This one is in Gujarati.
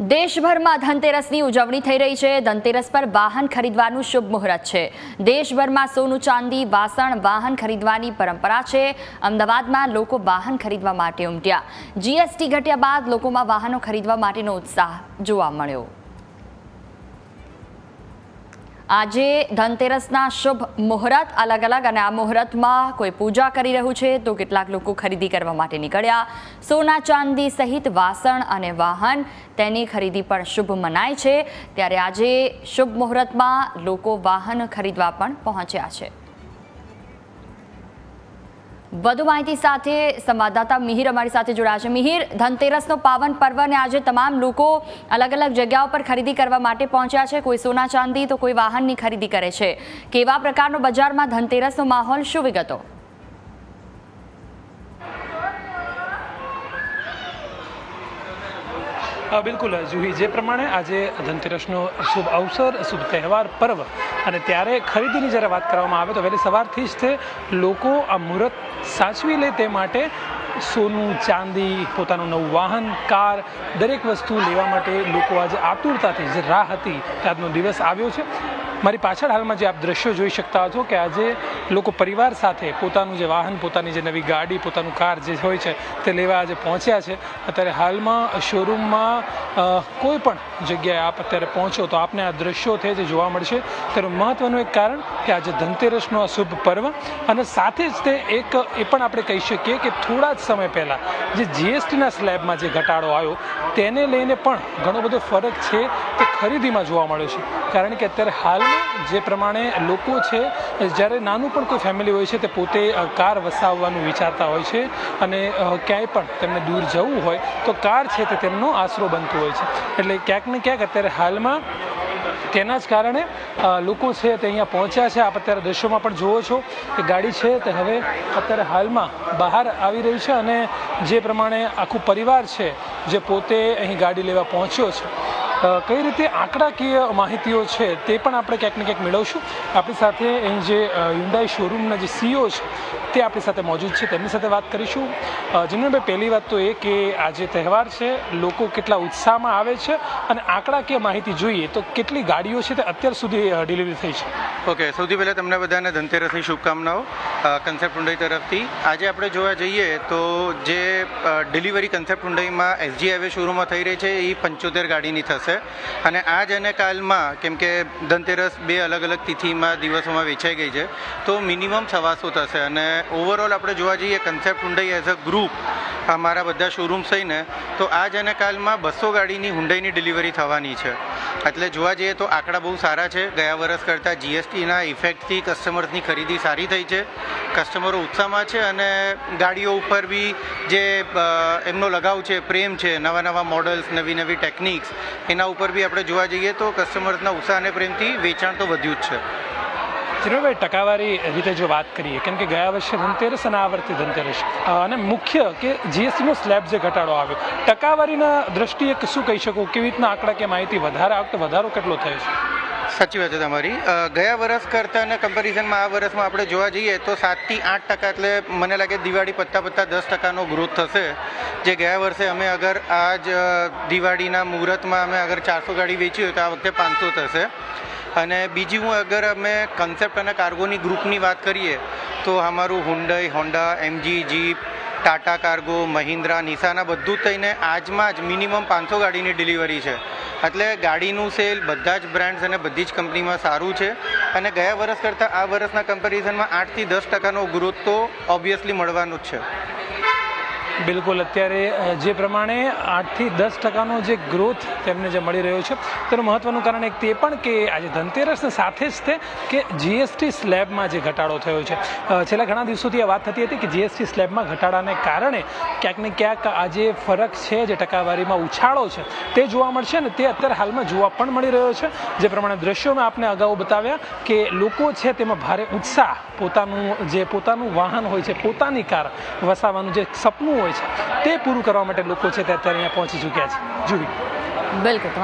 દેશભરમાં ધનતેરસની ઉજવણી થઈ રહી છે. ધનતેરસ પર વાહન ખરીદવાનું શુભ મુહૂર્ત છે. દેશભરમાં સોનું, ચાંદી, વાસણ, વાહન ખરીદવાની પરંપરા છે. અમદાવાદમાં લોકો વાહન ખરીદવા માટે ઉમટ્યા. જીએસટી ઘટ્યા બાદ લોકોમાં વાહનો ખરીદવા માટેનો ઉત્સાહ જોવા મળ્યો. આજે ધનતેરસના શુભ મુહૂર્ત અલગ અલગ અને આ મુહૂર્તમાં કોઈ પૂજા કરી રહ્યું છે તો કેટલાક લોકો ખરીદી કરવા માટે નીકળ્યા. સોના ચાંદી સહિત વાસણ અને વાહન તેની ખરીદી પણ શુભ મનાય છે. ત્યારે આજે શુભ મુહૂર્તમાં લોકો વાહન ખરીદવા પણ પહોંચ્યા છે. વધુ માહિતી સાથે સંવાદદાતા મિહિર અમારી સાથે જોડાયા છે. મિહિર, ધનતેરસનો પાવન પર્વ અને આજે તમામ લોકો અલગ અલગ જગ્યાઓ પર ખરીદી કરવા માટે પહોંચ્યા છે. કોઈ સોના ચાંદી તો કોઈ વાહનની ખરીદી કરે છે. કેવા પ્રકારનો બજારમાં ધનતેરસનો માહોલ, શું વિગતો અ, બિલકુલ. જુહી, જે પ્રમાણે આજે ધનતેરસનો શુભ અવસર, શુભ તહેવાર, પર્વ અને ત્યારે ખરીદીની જ્યારે વાત કરવામાં આવે તો વહેલી સવારથી જ તે લોકો આ મુહૂર્ત સાચવી લે તે માટે સોનું, ચાંદી, પોતાનું નવું વાહન, કાર, દરેક વસ્તુ લેવા માટે લોકો આજે આતુરતાથી, જે રાહ હતી, આજનો દિવસ આવ્યો છે. મારી પાછળ હાલમાં જે આપ દ્રશ્યો જોઈ શકતા છો કે આજે લોકો પરિવાર સાથે પોતાનું જે વાહન, પોતાની જે નવી ગાડી, પોતાનું કાર જે હોય છે તે લેવા આજે પહોંચ્યા છે. અત્યારે હાલમાં શોરૂમમાં કોઈ પણ જગ્યાએ આપ અત્યારે પહોંચો તો આપને આ દ્રશ્યો છે જે જોવા મળશે. તેનું મહત્ત્વનું એક કારણ કે આજે ધનતેરસનો આ શુભ પર્વ અને સાથે જ તે એક, એ પણ આપણે કહી શકીએ કે થોડા જ સમય પહેલાં જે જીએસટીના સ્લેબમાં જે ઘટાડો આવ્યો, તેને લઈને પણ ઘણો બધો ફરક છે. ખરીદીમાં જોવા મળે છે. કારણ કે અત્યારે હાલમાં જે પ્રમાણે લોકો છે, જ્યારે નાનું પણ કોઈ ફેમિલી હોય છે, તે પોતે કાર વસાવવાનું વિચારતા હોય છે અને ક્યાંય પણ તેમને દૂર જવું હોય, તો કાર છે તે તેમનો આશરો બનતું હોય છે. એટલે ક્યાંક ને ક્યાંક અત્યારે હાલમાં તેના જ કારણે લોકો છે તે અહીંયા પહોંચ્યા છે. આપ અત્યારે દ્રશ્યોમાં પણ જુઓ છો કે ગાડી છે તે હવે અત્યારે હાલમાં બહાર આવી રહી છે અને જે પ્રમાણે આખું પરિવાર છે જે પોતે અહીં ગાડી લેવા પહોંચ્યો છે કઈ રીતે આંકડાકીય માહિતીઓ છે તે પણ આપણે ક્યાંક ને ક્યાંક મેળવશું. આપણી સાથે અહીં જે યુન્ડાઈ શોરૂમના જે સીઓ છે તે આપણી સાથે મોજૂદ છે. તેમની સાથે વાત કરીશું. અ, પહેલી વાત તો એ કે આજે તહેવાર છે લોકો કેટલા ઉત્સાહમાં આવે છે અને આંકડાકીય માહિતી જોઈએ તો કેટલી ગાડીઓ છે તે અત્યાર સુધી ડિલિવરી થઈ છે? ઓકે સૌથી પહેલાં તમને બધાને ધનતેરસની શુભકામનાઓ કન્સેપ્ટ હુંડાઈ તરફથી. આજે આપણે જોવા જઈએ તો જે ડિલિવરી કન્સેપ્ટ ઊંડાઈમાં એસજી હાઈવે શોરૂમમાં થઈ રહી છે એ પંચોતેર ગાડીની થશે. અને આજ અને કાલમાં, કેમ કે ધનતેરસ બે અલગ અલગ તિથિમાં દિવસોમાં વેચાઈ ગઈ છે, તો મિનિમમ સવાસો થશે. અને ઓવરઓલ આપણે જોવા જઈએ concept Hyundai as a group અમારા બધા શોરૂમ્સ થઈને, તો આજ અને કાલમાં બસો ગાડીની હુંડાઈની ડિલિવરી થવાની છે. એટલે જોવા જઈએ તો આંકડા બહુ સારા છે. ગયા વર્ષ કરતાં જીએસટીના ઇફેક્ટથી કસ્ટમર્સની ખરીદી સારી થઈ છે. કસ્ટમરો ઉત્સાહમાં છે અને ગાડીઓ ઉપર બી જે એમનો લગાવ છે, પ્રેમ છે, નવા નવા મોડલ્સ નવી નવી ટેકનિક્સ એના ઉપર બી આપણે જોવા જઈએ તો કસ્ટમર્સના ઉત્સાહ અને પ્રેમથી વેચાણ તો વધ્યું જ છે. જીનલભાઈ ટકાવારી રીતે જો વાત કરીએ, કેમ કે ગયા વર્ષે ધનતેરસ અને આ વર્ષે ધનતેરસ. અને મુખ્ય કે જીએસટીનો સ્લેબ જે ઘટાડો આવ્યો, ટકાવારીના દ્રષ્ટિએ શું કહી શકો? કેવી રીતના આંકડા કે માહિતી વધારે આ વખતે વધારો કેટલો થયો છે? સાચી વાત છે તમારી. ગયા વર્ષ કરતાં અને કમ્પેરિઝનમાં આ વર્ષમાં આપણે જોવા જઈએ તો સાતથી આઠ ટકા એટલે મને લાગે દિવાળી પત્તા પત્તા દસ ટકાનો ગ્રોથ થશે. જે ગયા વર્ષે અમે અગર આ જ દિવાળીના મુહૂર્તમાં અમે અગર ચારસો ગાડી વેચી હોય તો આ વખતે પાંચસો થશે. અને બીજી હું અગર અમે કન્સેપ્ટ અને કાર્ગોની ગ્રુપની વાત કરીએ, તો અમારું Hyundai Honda MG Jeep Tata cargo Mahindra નિસાના બધું થઈને આજમાં જ મિનિમમ પાંચસો ગાડીની ડિલિવરી છે. એટલે ગાડીનું સેલ બધા જ બ્રાન્ડ્સ અને બધી જ કંપનીમાં સારું છે. અને ગયા વર્ષ કરતાં આ વર્ષના કમ્પેરિઝનમાં આઠથી દસ ટકાનો ગ્રોથ તો ઓબ્વિયસલી મળવાનો જ છે. બિલકુલ. અત્યારે જે પ્રમાણે આઠથી દસ ટકાનો જે ગ્રોથ તેમને જે મળી રહ્યો છે, તેનું મહત્ત્વનું કારણ એક તે પણ કે આજે ધનતેરસને સાથે જ તે કે જીએસટી સ્લેબમાં જે ઘટાડો થયો છે. છેલ્લા ઘણા દિવસોથી આ વાત થતી હતી કે જીએસટી સ્લેબમાં ઘટાડાને કારણે ક્યાંક ને ક્યાંક આ જે ફરક છે, જે ટકાવારીમાં ઉછાળો છે, તે જોવા મળશે ને તે અત્યારે હાલમાં જોવા પણ મળી રહ્યો છે. જે પ્રમાણે દ્રશ્યો મેં આપને અગાઉ બતાવ્યા કે લોકો છે તેમાં ભારે ઉત્સાહ, પોતાનું જે પોતાનું વાહન હોય છે, પોતાની કાર વસાવવાનું જે સપનું હોય છે. તે પૂરું કરવા માટે લોકો છે તે અત્યારે અહીંયા પહોંચી ચૂક્યા છે. જુવી બિલકુલ.